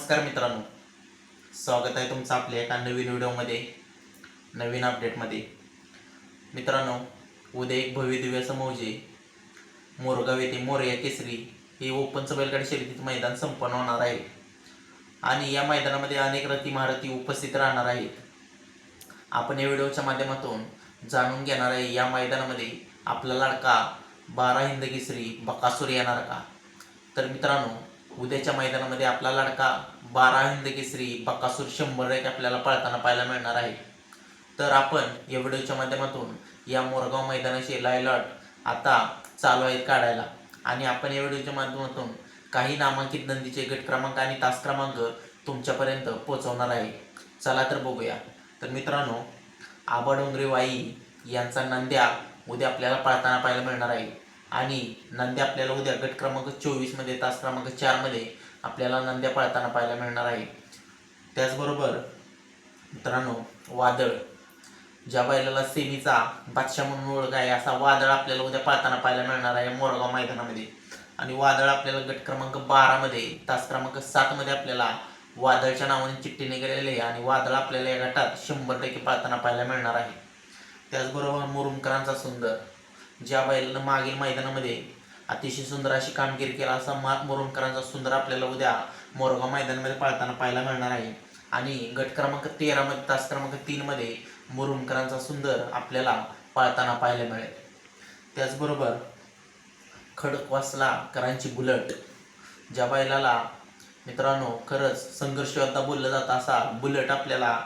नमस्कार मित्रांनो. स्वागत आहे तुमचं आपल्या एका नवीन व्हिडिओमध्ये नवीन अपडेटमध्ये मित्रांनो उद्या एक भव्य दिव्य मौजे मोरगाव येथे मोरया केसरी हे ओपनचं बैलगाडी शर्यतीचं मैदान संपन्न होणार आहे. आणि या मैदानामध्ये अनेक रथी महारथी उपस्थित राहणार आहेत. आपण या व्हिडिओच्या माध्यमातून जाणून घेणार आहे या मैदानामध्ये आपला लाडका बारा हिंद केसरी बकासूर येणार का? तर मित्रांनो उद्याच्या मैदानामध्ये आपला लाडका बारा हिंद केसरी बकासूर शंभर एक आपल्याला पळताना पाहायला मिळणार आहे. तर आपण या व्हिडिओच्या माध्यमातून या मोरगाव मैदानाचे लायलॉट आता चालू आहेत काढायला. आणि आपण या व्हिडिओच्या माध्यमातून काही नामांकित नंदीचे गट क्रमांक आणि तास क्रमांक तुमच्यापर्यंत पोहोचवणार आहे. चला तर बघूया. तर मित्रांनो आबा डोंगरे वाई यांचा नंद्या उद्या आपल्याला पळताना पाहायला मिळणार आहे. आणि नंद्या आपल्याला उद्या गट क्रमांक चोवीसमध्ये तास क्रमांक चारमध्ये आपल्याला नंद्या पळताना पाहायला मिळणार आहे. त्याचबरोबर मित्रांनो वादळ. ज्या बैलाला सेमीचा बादशाह म्हणून ओळख आहे असा वादळ आपल्याला उद्या पाळताना पाहायला मिळणार आहे मोरगाव मैदानामध्ये. आणि वादळ आपल्याला गट क्रमांक बारामध्ये तास क्रमांक सातमध्ये आपल्याला वादळच्या नावाने चिठ्ठी निघालेली आहे आणि वादळ आपल्याला या गटात शंभर टक्के पाळताना पाहायला मिळणार आहे. त्याचबरोबर मुरुमकरांचा सुंदर. ज्या बैलानं मागील मैदानामध्ये अतिशय सुंदर अशी कामगिरी केला असा मात मुरुमकरांचा सुंदर आपल्याला उद्या मोरगाव मैदानामध्ये पाळताना पाहायला मिळणार आहे. आणि गट क्रमांक तेरामध्ये तास क्रमांक तीनमध्ये मुरुमकरांचा सुंदर आपल्याला पाळताना पाहायला मिळेल. त्याचबरोबर खडकवासला करांची बुलट ज्या बैलाला मित्रांनो खरंच संघर्ष योद्धा बोललं जात असा बुलट आपल्याला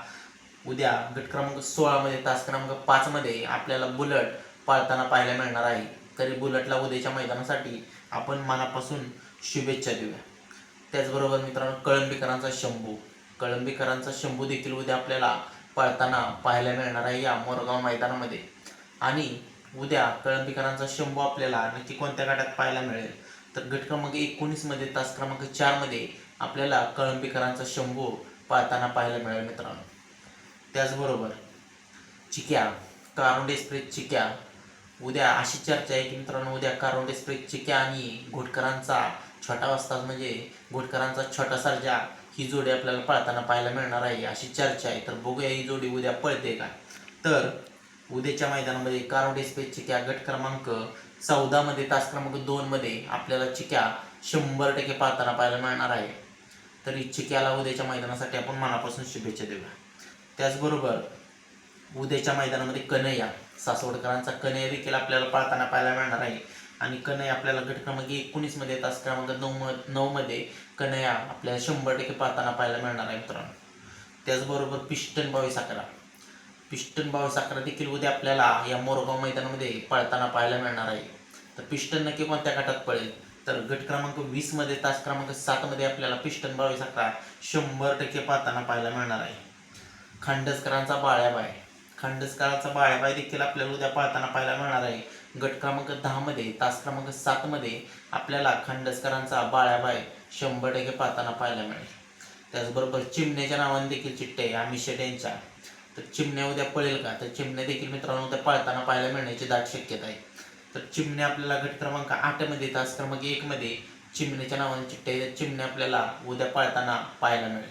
उद्या गट क्रमांक सोळामध्ये तास क्रमांक पाचमध्ये आपल्याला बुलट पाळताना पाहायला मिळणार आहे. तरी बुलटला उद्याच्या मैदानासाठी आपण मनापासून शुभेच्छा देऊया. त्याचबरोबर मित्रांनो कळंबीकरांचा शंभू. कळंबीकरांचा शंभू देखील उद्या आपल्याला पाळताना पाहायला मिळणार आहे या मोरगाव मैदानामध्ये. आणि उद्या कळंबीकरांचा शंभू आपल्याला नक्की कोणत्या गटात पाहायला मिळेल? तर गट क्रमांक एकोणीसमध्ये तास क्रमांक चारमध्ये आपल्याला कळंबीकरांचा शंभू पाळताना पाहायला मिळेल मित्रांनो. त्याचबरोबर चिक्या कारोंडे एक्सप्रेस चिक्या उद्या अशी चर्चा आहे की मित्रांनो उद्या कारोंडे एक्सप्रेस चिक्या आणि घोटकरांचा छोटा वाजता म्हणजे घोटकरांचा छोटा सर्जा. ही जोडी आपल्याला पळताना पाहायला मिळणार आहे. अशी चर्चा आहे. तर बघूया ही जोडी उद्या पळते का? तर उद्याच्या मैदानामध्ये कारोंडे एक्सप्रेस चिक्या गट क्रमांक चौदामध्ये तास क्रमांक दोनमध्ये आपल्याला चिक्या शंभर टक्के पाळताना पाहायला मिळणार आहे. तर ही चिक्याला उद्याच्या मैदानासाठी आपण मनापासून शुभेच्छा देऊया. त्याचबरोबर उद्याच्या मैदानामध्ये कन्हैया. सासवडकरांचा कन्हैया देखील आपल्याला पाळताना पाहायला मिळणार आहे. आणि कन्हैया आपल्याला गट क्रमांक एकोणीसमध्ये तास क्रमांक नऊ म नऊमध्ये कन्हैया आपल्याला शंभर टक्के पाळताना पाहायला मिळणार आहे मित्रांनो. त्याचबरोबर पिस्टन बावीस अकरा पिस्टन बावीस अकरा देखील उद्या आपल्याला या मोरगाव मैदानामध्ये पळताना पाहायला मिळणार आहे. तर पिस्टन नक्की कोणत्या गटात पळेल? तर गट क्रमांक वीसमध्ये तास क्रमांक सातमध्ये आपल्याला पिस्टन बावीस अकरा शंभर टक्के पाळताना पाहायला मिळणार आहे. खांडसकरांचा बाळ्याबाई खंडस्काराचा बाळ्याबाई देखील आपल्याला उद्या पाळताना पाहायला मिळणार आहे. गट क्रमांक दहामध्ये तास क्रमांक सातमध्ये आपल्याला खांडसकरांचा बाळ्याबाय शंभर टक्के पाळताना पाहायला मिळेल. त्याचबरोबर चिमण्याच्या नावाने देखील चिठ्ठे आहे आम्ही शेट यांच्या. तर चिमण्या उद्या पळेल का? तर चिमण्या देखील मित्रांनो उद्या पाळताना पाहायला मिळण्याची दाट शक्यता आहे. तर चिमण्या आपल्याला गट क्रमांक आठमध्ये तास क्रमांक एकमध्ये चिमण्याच्या नावाने चिठ्ठे आहे. तर चिमण्या आपल्याला उद्या पाळताना पाहायला मिळेल.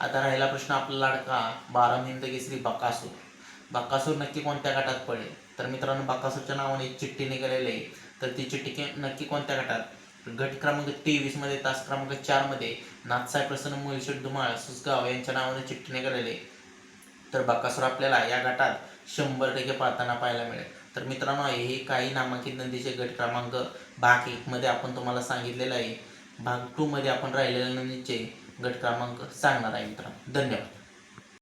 आता राहिला प्रश्न आपला लाडका बारा हिंद श्री बकासूर बाकासूर नक्की कोणत्या गटात पडेल? तर मित्रांनो बाकासूरच्या नावाने चिठ्ठी निघालेली आहे. तर ती चिठ्ठी के- नक्की कोणत्या गटात? गट क्रमांक तेवीसमध्ये तास क्रमांक चारमध्ये नाथसाहेब प्रसन्न मोहिशेट धुमाळ सुसगाव यांच्या नावाने चिठ्ठी निघालेली आहे. तर बाकासूर आपल्याला या गटात शंभर टक्के पाहताना पाहायला मिळेल. तर मित्रांनो हे काही नामांकित नंदीचे गट क्रमांक भाग एकमध्ये आपण तुम्हाला सांगितलेलं आहे. भाग टू मध्ये आपण राहिलेल्या नंदीचे गट क्रमांक सांगणार आहे मित्रांनो. धन्यवाद.